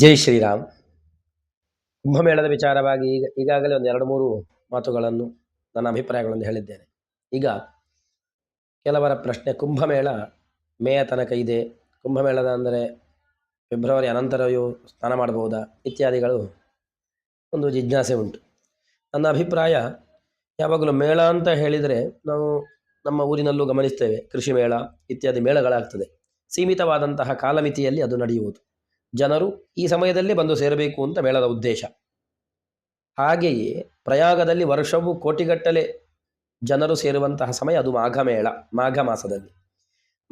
ಜೈ ಶ್ರೀರಾಮ್. ಕುಂಭಮೇಳದ ವಿಚಾರವಾಗಿ ಈಗ, ಈಗಾಗಲೇ ಒಂದು ಎರಡು ಮೂರು ಮಾತುಗಳನ್ನು ನನ್ನ ಅಭಿಪ್ರಾಯಗಳನ್ನು ಹೇಳಿದ್ದೇನೆ. ಈಗ ಕೆಲವರ ಪ್ರಶ್ನೆ ಕುಂಭಮೇಳ ಮೇಯ ತನಕ ಇದೆ. ಕುಂಭಮೇಳದ ಅಂದರೆ ಫೆಬ್ರವರಿ ಅನಂತರವೂ ಸ್ನಾನ ಮಾಡಬಹುದಾ ಇತ್ಯಾದಿಗಳು ಒಂದು ಜಿಜ್ಞಾಸೆ ಉಂಟು. ನನ್ನ ಅಭಿಪ್ರಾಯ, ಯಾವಾಗಲೂ ಮೇಳ ಅಂತ ಹೇಳಿದರೆ ನಾವು ನಮ್ಮ ಊರಿನಲ್ಲೂ ಗಮನಿಸ್ತೇವೆ. ಕೃಷಿ ಮೇಳ ಇತ್ಯಾದಿ ಮೇಳಗಳಾಗ್ತದೆ. ಸೀಮಿತವಾದಂತಹ ಕಾಲಮಿತಿಯಲ್ಲಿ ಅದು ನಡೆಯುವುದು. ಜನರು ಈ ಸಮಯದಲ್ಲಿ ಬಂದು ಸೇರಬೇಕು ಅಂತ ಮೇಳದ ಉದ್ದೇಶ. ಹಾಗೆಯೇ ಪ್ರಯಾಗದಲ್ಲಿ ವರ್ಷವೂ ಕೋಟಿಗಟ್ಟಲೆ ಜನರು ಸೇರುವಂತಹ ಸಮಯ ಅದು ಮಾಘ ಮೇಳ ಮಾಘ ಮಾಸದಲ್ಲಿ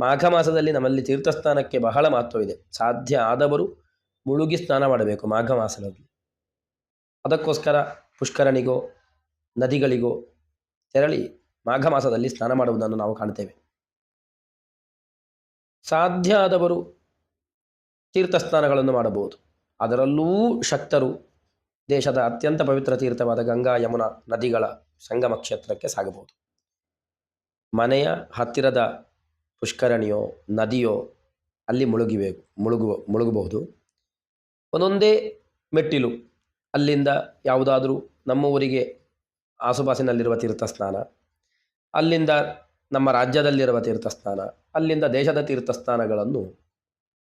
ಮಾಘ ಮಾಸದಲ್ಲಿ ನಮ್ಮಲ್ಲಿ ತೀರ್ಥಸ್ನಾನಕ್ಕೆ ಬಹಳ ಮಹತ್ವವಿದೆ. ಸಾಧ್ಯ ಆದವರು ಮುಳುಗಿ ಸ್ನಾನ ಮಾಡಬೇಕು ಮಾಘ ಮಾಸದಲ್ಲಿ ಅದಕ್ಕೋಸ್ಕರ ಪುಷ್ಕರಣಿಗೋ ನದಿಗಳಿಗೋ ತೆರಳಿ ಮಾಘ ಮಾಸದಲ್ಲಿ ಸ್ನಾನ ಮಾಡುವುದನ್ನು ನಾವು ಕಾಣ್ತೇವೆ. ಸಾಧ್ಯ ಆದವರು ತೀರ್ಥಸ್ನಾನಗಳನ್ನು ಮಾಡಬಹುದು. ಅದರಲ್ಲೂ ಶಕ್ತರು ದೇಶದ ಅತ್ಯಂತ ಪವಿತ್ರ ತೀರ್ಥವಾದ ಗಂಗಾ, ಯಮುನಾ ನದಿಗಳ ಸಂಗಮ ಕ್ಷೇತ್ರಕ್ಕೆ ಸಾಗಬಹುದು. ಮನೆಯ ಹತ್ತಿರದ ಪುಷ್ಕರಣಿಯೋ, ನದಿಯೋ ಅಲ್ಲಿ ಮುಳುಗಿಬೇಕು ಮುಳುಗುವ, ಮುಳುಗಬಹುದು. ಒಂದೊಂದೇ ಮೆಟ್ಟಿಲು, ಅಲ್ಲಿಂದ ಯಾವುದಾದರೂ ನಮ್ಮ ಊರಿಗೆ ಆಸುಪಾಸಿನಲ್ಲಿರುವ ತೀರ್ಥಸ್ನಾನ ಅಲ್ಲಿಂದ ನಮ್ಮ ರಾಜ್ಯದಲ್ಲಿರುವ ತೀರ್ಥಸ್ನಾನ ಅಲ್ಲಿಂದ ದೇಶದ ತೀರ್ಥಸ್ನಾನಗಳನ್ನು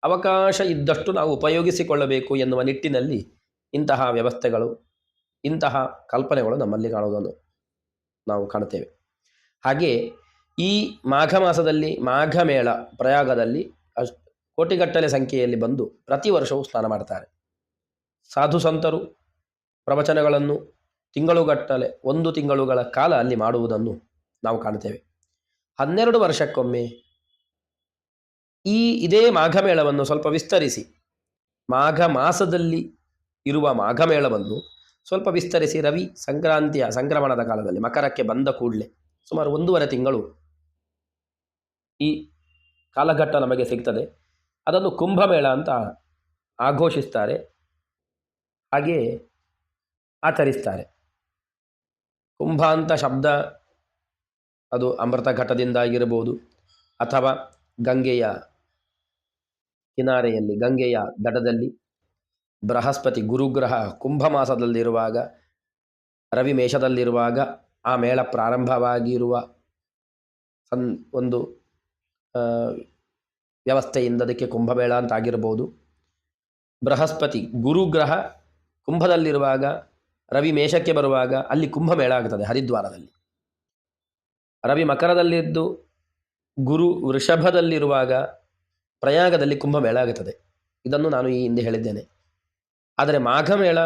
ಅವಕಾಶ ಇದ್ದಷ್ಟು ನಾವು ಉಪಯೋಗಿಸಿಕೊಳ್ಳಬೇಕು ಎನ್ನುವ ನಿಟ್ಟಿನಲ್ಲಿ ಇಂತಹ ವ್ಯವಸ್ಥೆಗಳು, ಇಂತಹ ಕಲ್ಪನೆಗಳು ನಮ್ಮಲ್ಲಿ ಕಾಣುವುದನ್ನು ನಾವು ಕಾಣುತ್ತೇವೆ. ಹಾಗೆ ಈ ಮಾಘ ಮಾಸದಲ್ಲಿ ಮಾಘ ಮೇಳ ಪ್ರಯಾಗದಲ್ಲಿ ಅಷ್ಟು ಕೋಟಿಗಟ್ಟಲೆ ಸಂಖ್ಯೆಯಲ್ಲಿ ಬಂದು ಪ್ರತಿ ವರ್ಷವೂ ಸ್ನಾನ ಮಾಡ್ತಾರೆ. ಸಾಧು ಸಂತರು ಪ್ರವಚನಗಳನ್ನು ತಿಂಗಳುಗಟ್ಟಲೆ ಒಂದು ತಿಂಗಳುಗಳ ಕಾಲ ಅಲ್ಲಿ ಮಾಡುವುದನ್ನು ನಾವು ಕಾಣುತ್ತೇವೆ. ಹನ್ನೆರಡು ವರ್ಷಕ್ಕೊಮ್ಮೆ ಈ ಇದೇ ಮಾಘಮೇಳವನ್ನು ಸ್ವಲ್ಪ ವಿಸ್ತರಿಸಿ. ಮಾಘ ಮಾಸದಲ್ಲಿ ಇರುವ ಮಾಘಮೇಳವನ್ನು ಸ್ವಲ್ಪ ವಿಸ್ತರಿಸಿ ರವಿ ಸಂಕ್ರಾಂತಿಯ ಸಂಕ್ರಮಣದ ಕಾಲದಲ್ಲಿ ಮಕರಕ್ಕೆ ಬಂದ ಕೂಡಲೇ ಸುಮಾರು ಒಂದೂವರೆ ತಿಂಗಳು ಈ ಕಾಲಘಟ್ಟ ನಮಗೆ ಸಿಗ್ತದೆ. ಅದನ್ನು ಕುಂಭಮೇಳ ಅಂತ ಆಘೋಷಿಸ್ತಾರೆ. ಹಾಗೆಯೇ ಆಚರಿಸ್ತಾರೆ. ಕುಂಭ ಅಂತ ಶಬ್ದ ಅದು ಅಮೃತ ಘಟದಿಂದ ಆಗಿರ್ಬೋದು ಅಥವಾ ಗಂಗೆಯ ಕಿನಾರೆಯಲ್ಲಿ, ಗಂಗೆಯ ದಡದಲ್ಲಿ ಬೃಹಸ್ಪತಿ ಗುರುಗ್ರಹ ಕುಂಭ ಮಾಸದಲ್ಲಿರುವಾಗ ರವಿ ಮೇಷದಲ್ಲಿರುವಾಗ ಆ ಮೇಳ ಪ್ರಾರಂಭವಾಗಿರುವ ಸನ್, ಒಂದು ವ್ಯವಸ್ಥೆಯಿಂದ ಅದಕ್ಕೆ ಕುಂಭಮೇಳ ಅಂತ ಆಗಿರ್ಬೋದು ಬೃಹಸ್ಪತಿ ಗುರುಗ್ರಹ ಕುಂಭದಲ್ಲಿರುವಾಗ, ರವಿ ಮೇಷಕ್ಕೆ ಬರುವಾಗ ಅಲ್ಲಿ ಕುಂಭಮೇಳ ಆಗ್ತದೆ ಹರಿದ್ವಾರದಲ್ಲಿ. ರವಿ ಮಕರದಲ್ಲಿದ್ದು ಗುರು ವೃಷಭದಲ್ಲಿರುವಾಗ ಪ್ರಯಾಗದಲ್ಲಿ ಕುಂಭಮೇಳ ಆಗುತ್ತದೆ. ಇದನ್ನು ನಾನು ಈ ಹಿಂದೆ ಹೇಳಿದ್ದೇನೆ. ಆದರೆ ಮಾಘಮೇಳ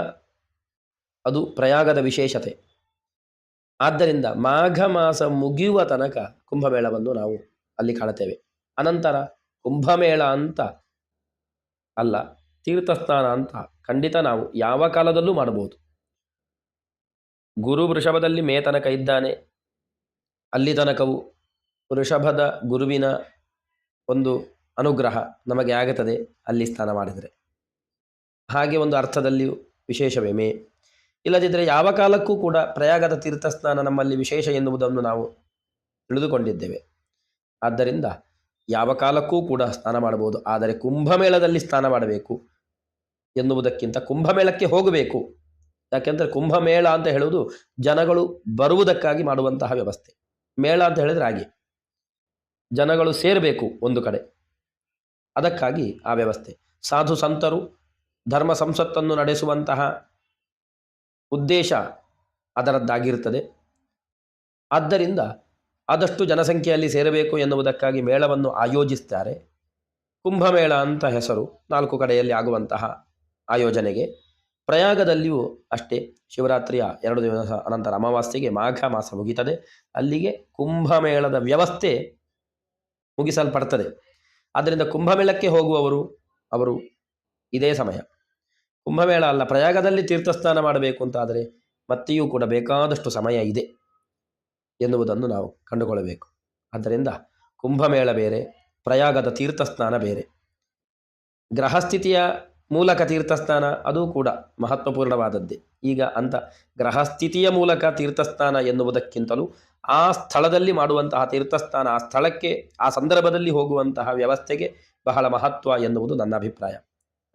ಅದು ಪ್ರಯಾಗದ ವಿಶೇಷತೆ. ಆದ್ದರಿಂದ ಮಾಘ ಮಾಸ ಮುಗಿಯುವ ತನಕ ಕುಂಭಮೇಳವನ್ನು ನಾವು ಅಲ್ಲಿ ಕಾಣುತ್ತೇವೆ. ಅನಂತರ ಕುಂಭಮೇಳ ಅಂತ ಅಲ್ಲ ತೀರ್ಥಸ್ನಾನ ಅಂತ ಖಂಡಿತ ನಾವು ಯಾವ ಕಾಲದಲ್ಲೂ ಮಾಡಬಹುದು. ಗುರು ವೃಷಭದಲ್ಲಿ ಮೇ ತನಕ ಇದ್ದಾನೆ. ಅಲ್ಲಿ ತನಕವು ವೃಷಭದ ಗುರುವಿನ ಒಂದು ಅನುಗ್ರಹ ನಮಗೆ ಆಗುತ್ತದೆ, ಅಲ್ಲಿ ಸ್ನಾನ ಮಾಡಿದರೆ. ಹಾಗೆ ಒಂದು ಅರ್ಥದಲ್ಲಿಯೂ ವಿಶೇಷವೇ ಮೇ ಇಲ್ಲದಿದ್ದರೆ ಯಾವ ಕಾಲಕ್ಕೂ ಕೂಡ ಪ್ರಯಾಗದ ತೀರ್ಥ ಸ್ನಾನ ನಮ್ಮಲ್ಲಿ ವಿಶೇಷ ಎನ್ನುವುದನ್ನು ನಾವು ತಿಳಿದುಕೊಂಡಿದ್ದೇವೆ. ಆದ್ದರಿಂದ ಯಾವ ಕಾಲಕ್ಕೂ ಕೂಡ ಸ್ನಾನ ಮಾಡಬಹುದು, ಆದರೆ ಕುಂಭಮೇಳದಲ್ಲಿ ಸ್ನಾನ ಮಾಡಬೇಕು ಎನ್ನುವುದಕ್ಕಿಂತ ಕುಂಭಮೇಳಕ್ಕೆ ಹೋಗಬೇಕು. ಯಾಕೆಂದರೆ ಕುಂಭಮೇಳ ಅಂತ ಹೇಳುವುದು ಜನಗಳು ಬರುವುದಕ್ಕಾಗಿ ಮಾಡುವಂತಹ ವ್ಯವಸ್ಥೆ. ಮೇಳ ಅಂತ ಹೇಳಿದ್ರೆ ಹಾಗೆ. ಜನಗಳು ಸೇರಬೇಕು ಒಂದು ಕಡೆ. ಅದಕ್ಕಾಗಿ ಆ ವ್ಯವಸ್ಥೆ. ಸಾಧು ಸಂತರು, ಧರ್ಮ ಸಂಸತ್ತನ್ನು ನಡೆಸುವಂತಹ ಉದ್ದೇಶ ಅದರದ್ದಾಗಿರುತ್ತದೆ. ಆದ್ದರಿಂದ ಆದಷ್ಟು ಜನಸಂಖ್ಯೆಯಲ್ಲಿ ಸೇರಬೇಕು ಎನ್ನುವುದಕ್ಕಾಗಿ ಮೇಳವನ್ನು ಆಯೋಜಿಸ್ತಾರೆ. ಕುಂಭಮೇಳ ಅಂತ ಹೆಸರು ನಾಲ್ಕು ಕಡೆಯಲ್ಲಿ ಆಗುವಂತಹ ಆಯೋಜನೆಗೆ. ಪ್ರಯಾಗದಲ್ಲಿಯೂ ಅಷ್ಟೇ ಶಿವರಾತ್ರಿಯ ಎರಡು ದಿವಸ ಅನಂತರ ಅಮಾವಾಸ್ಯೆಗೆ ಮಾಘ ಮಾಸ ಮುಗಿತದೆ. ಅಲ್ಲಿಗೆ ಕುಂಭಮೇಳದ ವ್ಯವಸ್ಥೆ ಮುಗಿಸಲ್ಪಡ್ತದೆ. ಆದ್ದರಿಂದ ಕುಂಭಮೇಳಕ್ಕೆ ಹೋಗುವವರು ಅವರು ಇದೇ ಸಮಯ. ಕುಂಭಮೇಳ ಅಲ್ಲ, ಪ್ರಯಾಗದಲ್ಲಿ ತೀರ್ಥಸ್ನಾನ ಮಾಡಬೇಕು ಅಂತಾದರೆ ಮತ್ತೆಯೂ ಕೂಡ ಬೇಕಾದಷ್ಟು ಸಮಯ ಇದೆ ಎನ್ನುವುದನ್ನು ನಾವು ಕಂಡುಕೊಳ್ಳಬೇಕು. ಆದ್ದರಿಂದ ಕುಂಭಮೇಳ ಬೇರೆ, ಪ್ರಯಾಗದ ತೀರ್ಥಸ್ನಾನ ಬೇರೆ. ಗ್ರಹಸ್ಥಿತಿಯ ಮೂಲಕ ತೀರ್ಥಸ್ನಾನ ಅದು ಕೂಡ ಮಹತ್ವಪೂರ್ಣವಾದದ್ದೇ. ಈಗ ಅಂತ ಗ್ರಹಸ್ಥಿತಿಯ ಮೂಲಕ ತೀರ್ಥಸ್ನಾನ ಎನ್ನುವುದಕ್ಕಿಂತಲೂ ಆ ಸ್ಥಳದಲ್ಲಿ ಮಾಡುವಂತಹ ತೀರ್ಥಸ್ಥಾನ, ಆ ಸ್ಥಳಕ್ಕೆ, ಆ ಸಂದರ್ಭದಲ್ಲಿ ಹೋಗುವಂತಹ ವ್ಯವಸ್ಥೆಗೆ ಬಹಳ ಮಹತ್ವ ಎನ್ನುವುದು ನನ್ನ ಅಭಿಪ್ರಾಯ.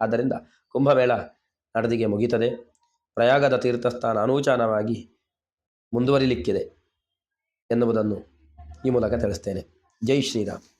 ಆದ್ದರಿಂದ ಕುಂಭಮೇಳ ನಡೆದಿಗೆ ಮುಗಿತದೆ. ಪ್ರಯಾಗದ ತೀರ್ಥಸ್ಥಾನ ಅನೂಚಾನವಾಗಿ ಮುಂದುವರಿಲಿಕ್ಕಿದೆ ಎನ್ನುವುದನ್ನು ಈ ಮೂಲಕ ತಿಳಿಸ್ತೇನೆ. ಜೈ ಶ್ರೀರಾಮ್.